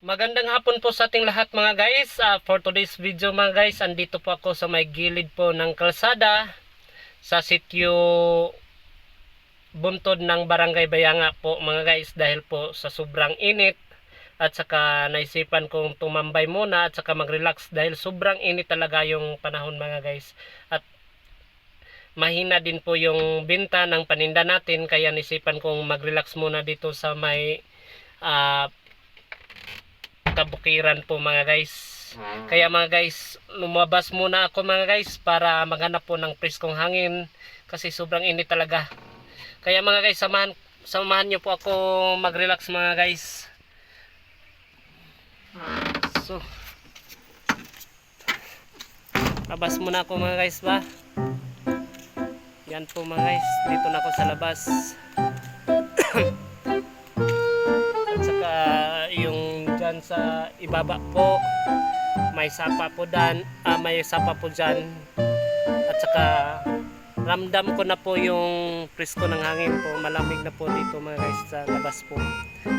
Magandang hapon po sa ating lahat mga guys. Ah, for today's video mga guys, andito po ako sa may gilid po ng kalsada sa sityo buntod ng Barangay Bayanga po mga guys dahil po sa sobrang init at saka naisipan kong tumambay muna at saka mag-relax dahil sobrang init talaga yung panahon mga guys at mahina din po yung binta ng paninda natin kaya naisipan kong mag-relax muna dito sa may ah, kabukiran po mga guys. Kaya mga guys, lumabas muna ako mga guys para maghanap po ng preskong hangin kasi sobrang init talaga. Kaya mga guys, samahan, samahan nyo po ako mag-relax mga guys. So, labas muna ako mga guys ba? Yan po mga guys, dito na ako sa labas. Dyan sa ibaba po. May sapa po dan ah, may sapa po dyan. At saka ramdam ko na po yung presko ng hangin po. Malamig na po dito mga guys sa labas po.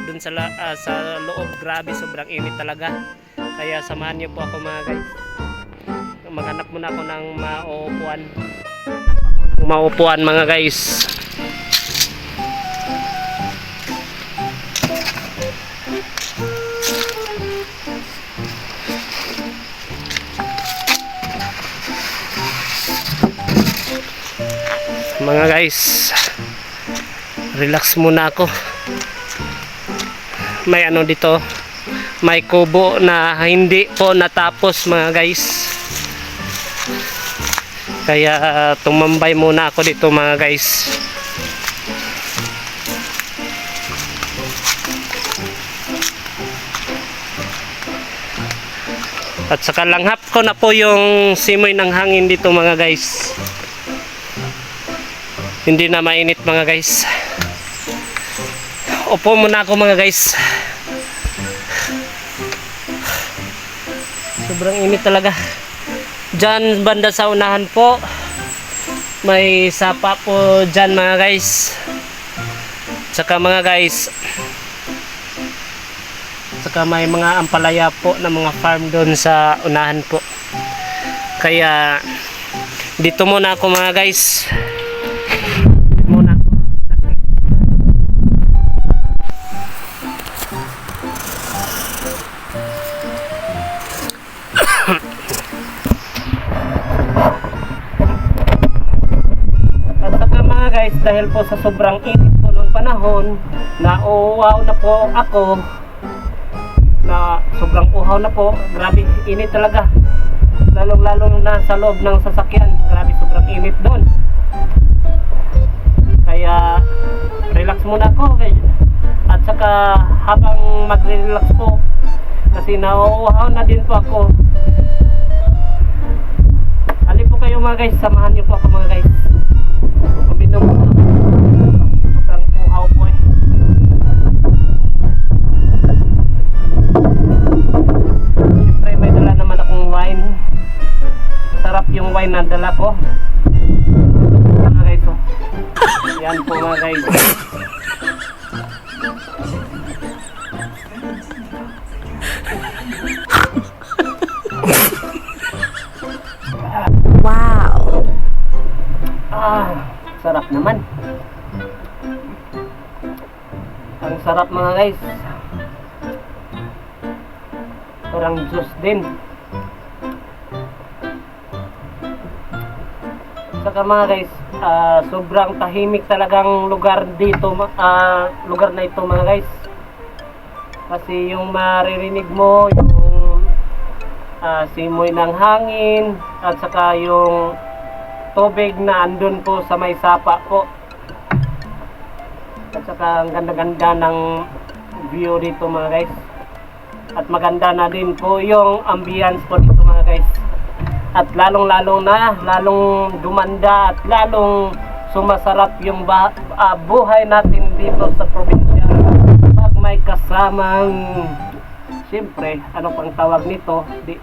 Dun sa, ah, sa loob grabe sobrang init talaga. Kaya samahan niyo po ako mga guys. Maghanap muna ako ng mauupuan mauupuan mga guys mga guys relax muna ako. May ano dito may kubo na hindi po natapos mga guys. Kaya tumambay muna ako dito mga guys. At saka langhap ko na po yung simoy ng hangin dito mga guys hindi na mainit mga guys. Upo muna ako mga guys. Sobrang init talaga. Dyan banda sa unahan po. May sapa po dyan mga guys. Tsaka mga guys tsaka may mga ampalaya po na mga farm doon sa unahan po. Kaya dito muna ako mga guys dahil po sa sobrang init po ng panahon, na uwaw na po ako, na sobrang uhaw na po, grabe init talaga. Lalong lalong na sa loob ng sasakyan, grabe sobrang init doon. Kaya relax muna ako. At saka habang magre-relax po kasi nauuhaw na din po ako. Ali po kayo mga guys, samahan niyo po ako mga guys. Yung wine na dala ko. Mga guys oh. Yan po mga guys. Naman. Ang sarap mga guys. Parang juice din. Saka mga guys, ah, sobrang tahimik talagang lugar dito, ah, lugar na ito mga guys. Kasi yung maririnig mo, yung ah, simoy ng hangin, at saka yung tubig na andun po sa may sapa po. At saka ang ganda-ganda ng view dito mga guys. At maganda na din po yung ambience po dito mga guys. At lalong-lalong na, lalong dumanda at lalong sumasarap yung ba- ah, buhay natin dito sa probinsya. Pag may kasamang, siyempre, ano pang tawag nito? Di,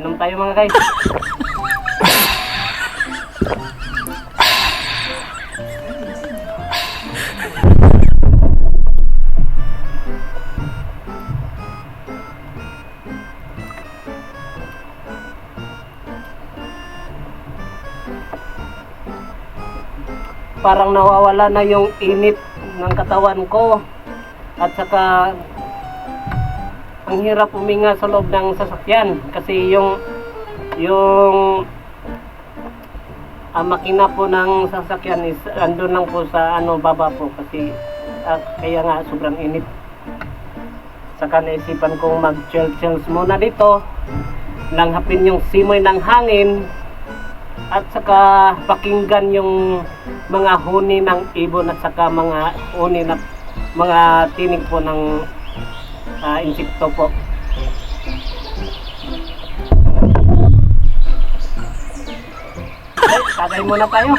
Inom tayo mga guys. Parang nawawala na yung init ng katawan ko at saka ang hirap huminga sa loob ng sasakyan kasi yung yung ang makina po ng sasakyan is andun lang po sa ano baba po kasi ah, kaya nga sobrang init. Saka naisipan kong mag chill chills muna dito langhapin yung simoy ng hangin at saka pakinggan yung mga huni ng ibon at saka mga huni na mga tinig po ng ah, insekto po. Tagay muna tayo.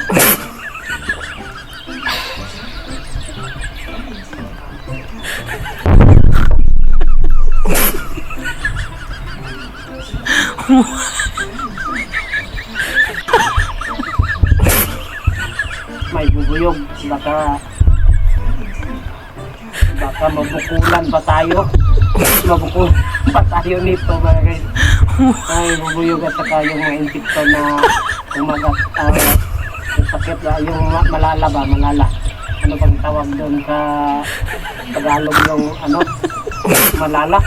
May bubuyog. Baka baka mabukulan pa tayo. Mabukulan pa tayo nito guys. Ay, bubuyog at saka yung mga insekto na umagat uh, yung sakit na yung ma- malala ba, malala. Ano bang tawag doon sa Tagalog yung ano? Malala.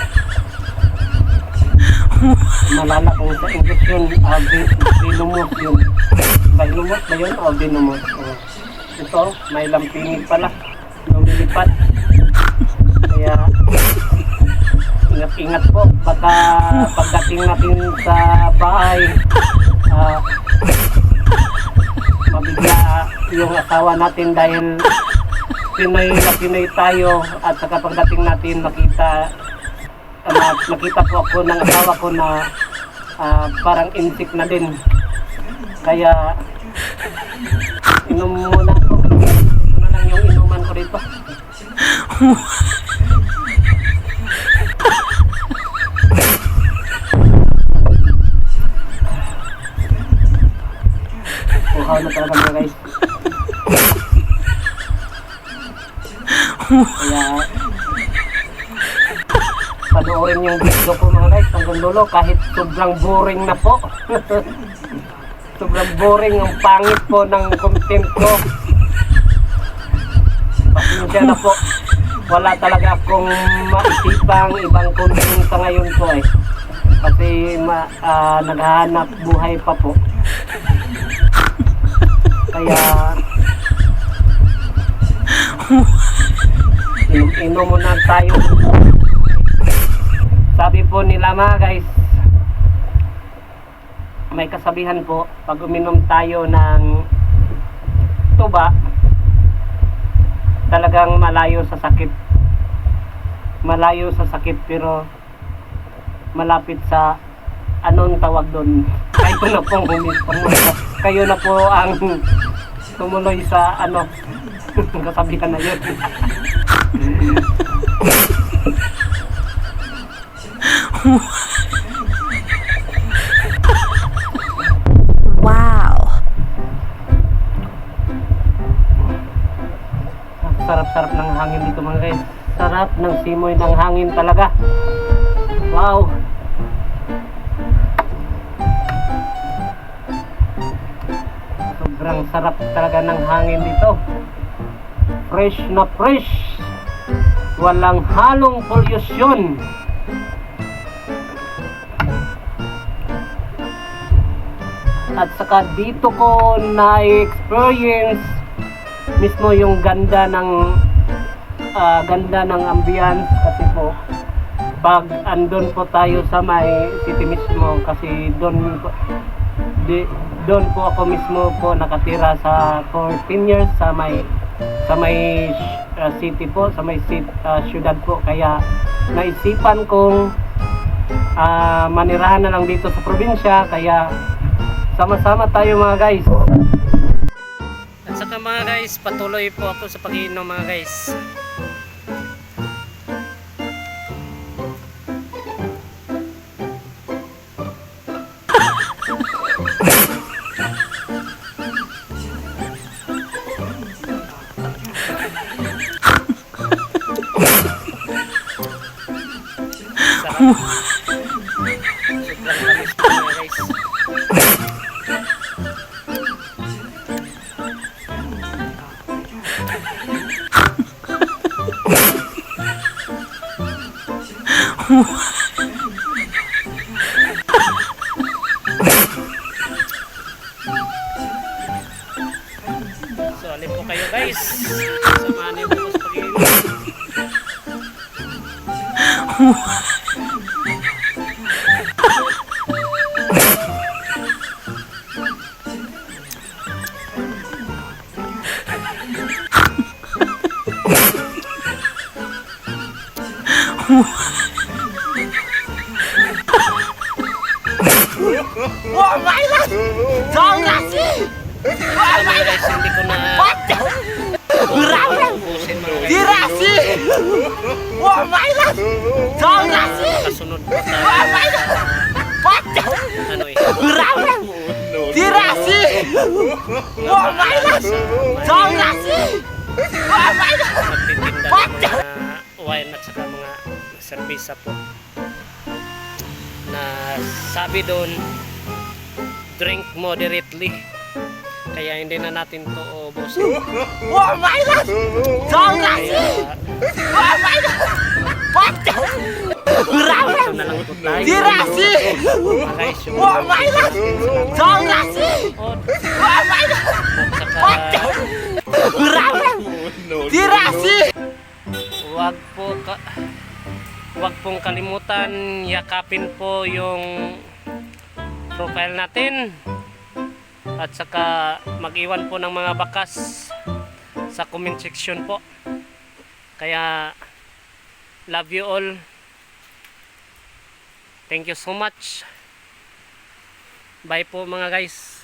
Malala kung sa English yun, uh, venomous yun. Venomous ba yun o venomous? Oh. Ito, may lampingit pala. Lumilipad. Kaya, ingat-ingat po. Baka pagdating natin sa bahay, ah, mabigla yung asawa natin dahil Pinoy na Pinoy tayo at saka pagdating natin makita uh, nakita po ako ng asawa ko na ah, parang insik na din kaya inom muna ako ito na lang yung inuman ko dito Uhaw na talaga mga guys. Kaya panoorin yung video ko dulo kahit sobrang boring na po. sobrang boring ang pangit po ng content ko. Pasensya na po. Wala talaga akong maisipang ibang content sa ngayon po eh. Kasi ma, ah, naghahanap buhay pa po. Kaya inom-inom muna tayo. Po nila mga guys, may kasabihan po, pag uminom tayo ng tuba, talagang malayo sa sakit. Malayo sa sakit pero malapit sa anong tawag doon. Kayo na po Kayo na po ang tumuloy sa ano kasabihan na yun. Wow. Sarap-sarap ng hangin dito mga guys. Sarap ng simoy ng hangin talaga. Wow! Sobrang sarap talaga ng hangin dito. Fresh na fresh. Walang halong pollution. At saka dito ko na-experience mismo yung ganda ng ah, ganda ng ambience kasi po pag andon po tayo sa may city mismo kasi doon po- di, doon po ako mismo po nakatira sa 14 years sa may sa may ah, city po sa may ah, syudad po. Kaya naisipan kong ah, manirahan na lang dito sa probinsya. Kaya sama-sama tayo mga guys at saka mga guys, patuloy po ako sa pag-iinom mga guys. Guys, hindi ko na ubusin mga guys. Dirasi! Wah, mainan! Dirasi! Kasunod po tayo. Ano eh. Ramen! Dirasi! Wah, mainan! Dirasi! Wah, mainan! Magtitinda ng mga wine at saka mga serbisa po. Na sabi doon, drink moderately. Kaya hindi na natin to ubusin. Wah, mainan! Dirasi! Kaya Wah, mainan! Ramen! ito na lang po tayo. Dirasi! Yung Wah, mainan! Dirasi! Oh, Wah, mainan! at saka Ramen! Wag po ka, wag pong kalimutan yakapin po yung profile natin. At saka mag-iwan po ng mga bakas sa comment section po. Kaya love you all. Thank you so much. Bye po mga guys